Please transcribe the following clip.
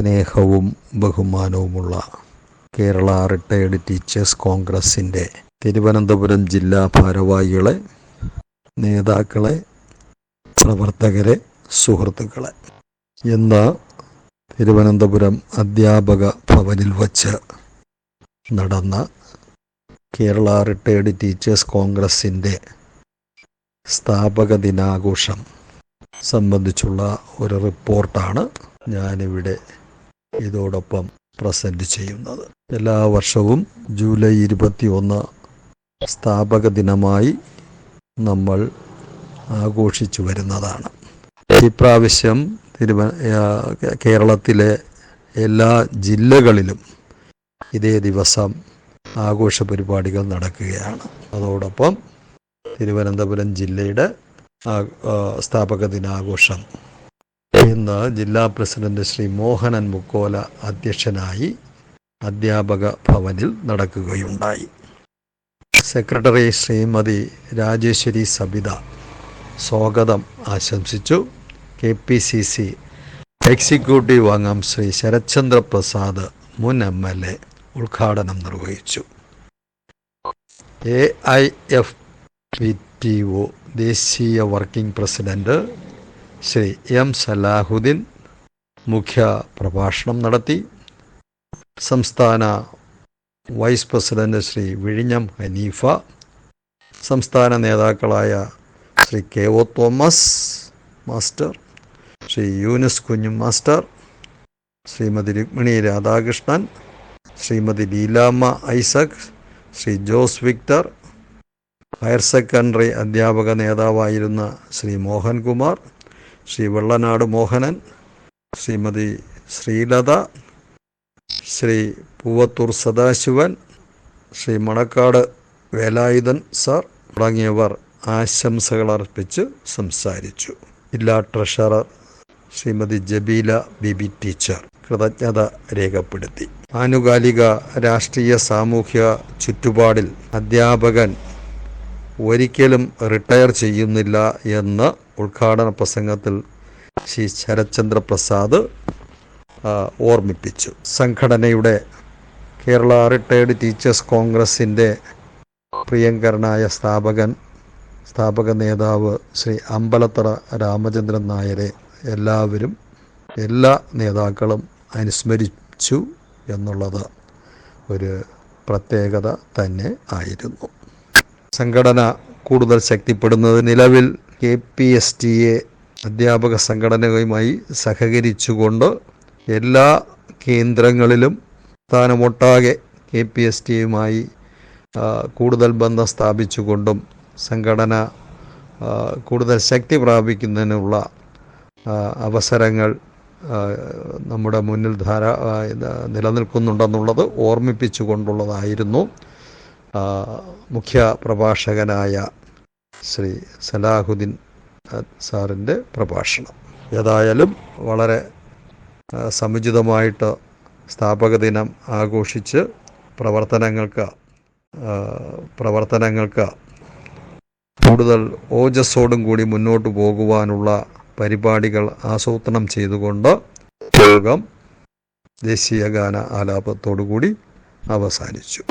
സ്നേഹവും ബഹുമാനവുമുള്ള Kerala retired teachers കോൺഗ്രസിന്റെ തിരുവനന്തപുരം ജില്ലാ ഭാരവാഹികളെ നേതാക്കളെ പ്രവർത്തകരെ സുഹൃത്തുക്കളെ. ഇന്ന് തിരുവനന്തപുരം അധ്യാപക ഭവനിൽ വച്ച് നടന്ന കേരള റിട്ടയർഡ് ടീച്ചേഴ്സ് കോൺഗ്രസിന്റെ സ്ഥാപക ദിനാഘോഷം സംബന്ധിച്ചുള്ള ഒരു റിപ്പോർട്ടാണ് ഞാനിവിടെ ഇതോടൊപ്പം പ്രസന്റ് ചെയ്യുന്നത്. എല്ലാ വർഷവും ജൂലൈ ഇരുപത്തി ഒന്ന് സ്ഥാപക ദിനമായി നമ്മൾ ആഘോഷിച്ചു വരുന്നതാണ്. ഇപ്രാവശ്യം തിരുവ കേരളത്തിലെ എല്ലാ ജില്ലകളിലും ഇതേ ദിവസം ആഘോഷ പരിപാടികൾ നടക്കുകയാണ്. അതോടൊപ്പം തിരുവനന്തപുരം ജില്ലയുടെ സ്ഥാപക ദിനാഘോഷം ഇന്ന് ജില്ലാ പ്രസിഡന്റ് ശ്രീ മോഹനൻ മുക്കോല അധ്യക്ഷനായി അധ്യാപക ഭവനിൽ നടക്കുകയുണ്ടായി. സെക്രട്ടറി ശ്രീമതി രാജേശ്വരി സബിത സ്വാഗതം ആശംസിച്ചു. K P C C executive അംഗം ശ്രീ ശരത്ചന്ദ്ര പ്രസാദ് മുൻ എം എൽ എ ഉദ്ഘാടനം നിർവഹിച്ചു. A I F P T O ദേശീയ working president Shri M Salahuddin മുഖ്യ പ്രഭാഷണം നടത്തി. സംസ്ഥാന വൈസ് പ്രസിഡന്റ് ശ്രീ വിഴിഞ്ഞം ഹനീഫ സംസ്ഥാന നേതാക്കളായ Shri K O Thomas master Shri Yunis Kunju master Srimathi Rukmini Radhakrishnan Srimathi Leelamma Isaac Shri Jose Victor higher secondary അധ്യാപക നേതാവായിരുന്ന ശ്രീ മോഹൻകുമാർ ശ്രീ വെള്ളനാട് മോഹനൻ ശ്രീമതി ശ്രീലത ശ്രീ പൂവത്തൂർ സദാശിവൻ ശ്രീ മണക്കാട് വേലായുധൻ സാർ തുടങ്ങിയവർ ആശംസകൾ അർപ്പിച്ച് സംസാരിച്ചു. ജില്ലാ ട്രഷറർ ശ്രീമതി ജബീല ബിബി ടീച്ചർ കൃതജ്ഞത രേഖപ്പെടുത്തി. ആനുകാലിക രാഷ്ട്രീയ സാമൂഹ്യ ചുറ്റുപാടിൽ അധ്യാപകൻ ഒരിക്കലും റിട്ടയർ ചെയ്യുന്നില്ല എന്ന് ഉദ്ഘാടന പ്രസംഗത്തിൽ ശ്രീ ശരത്ചന്ദ്ര പ്രസാദ് ഓർമ്മിപ്പിച്ചു. സംഘടനയുടെ കേരള റിട്ടയർഡ് ടീച്ചേഴ്സ് കോൺഗ്രസിന്റെ പ്രിയങ്കരനായ സ്ഥാപകൻ സ്ഥാപക നേതാവ് ശ്രീ അമ്പലത്തറ രാമചന്ദ്രൻ നായരെ എല്ലാവരും എല്ലാ നേതാക്കളും അനുസ്മരിച്ചു എന്നുള്ളത് ഒരു പ്രത്യേകത തന്നെ ആയിരുന്നു. സംഘടന കൂടുതൽ ശക്തിപ്പെടുന്നത് നിലവിൽ K P S T A അധ്യാപക സംഘടനയുമായി സഹകരിച്ചുകൊണ്ട് എല്ലാ കേന്ദ്രങ്ങളിലും സ്ഥാനമൊട്ടാകെ കെ പി എസ് ടിയുമായി കൂടുതൽ ബന്ധം സ്ഥാപിച്ചുകൊണ്ടും സംഘടന കൂടുതൽ ശക്തി പ്രാപിക്കുന്നതിനുള്ള അവസരങ്ങൾ നമ്മുടെ മുന്നിൽ ധാരാ നിലനിൽക്കുന്നുണ്ടെന്നുള്ളത് ഓർമ്മിപ്പിച്ചുകൊണ്ടുള്ളതായിരുന്നു. മുഖ്യ പ്രഭാഷകനായ ശ്രീ സലാഹുദ്ദീൻ സാറിന്റെ പ്രഭാഷണം. ഏതായാലും വളരെ സമുചിതമായിട്ട് സ്ഥാപക ദിനം ആഘോഷിച്ച് പ്രവർത്തനങ്ങൾക്ക് പ്രവർത്തനങ്ങൾക്ക് കൂടുതൽ ഓജസ്സോടും കൂടി മുന്നോട്ട് പോകുവാനുള്ള പരിപാടികൾ ആസൂത്രണം ചെയ്തുകൊണ്ട് യോഗം ദേശീയ ഗാന ആലാപത്തോടു കൂടി അവസാനിച്ചു.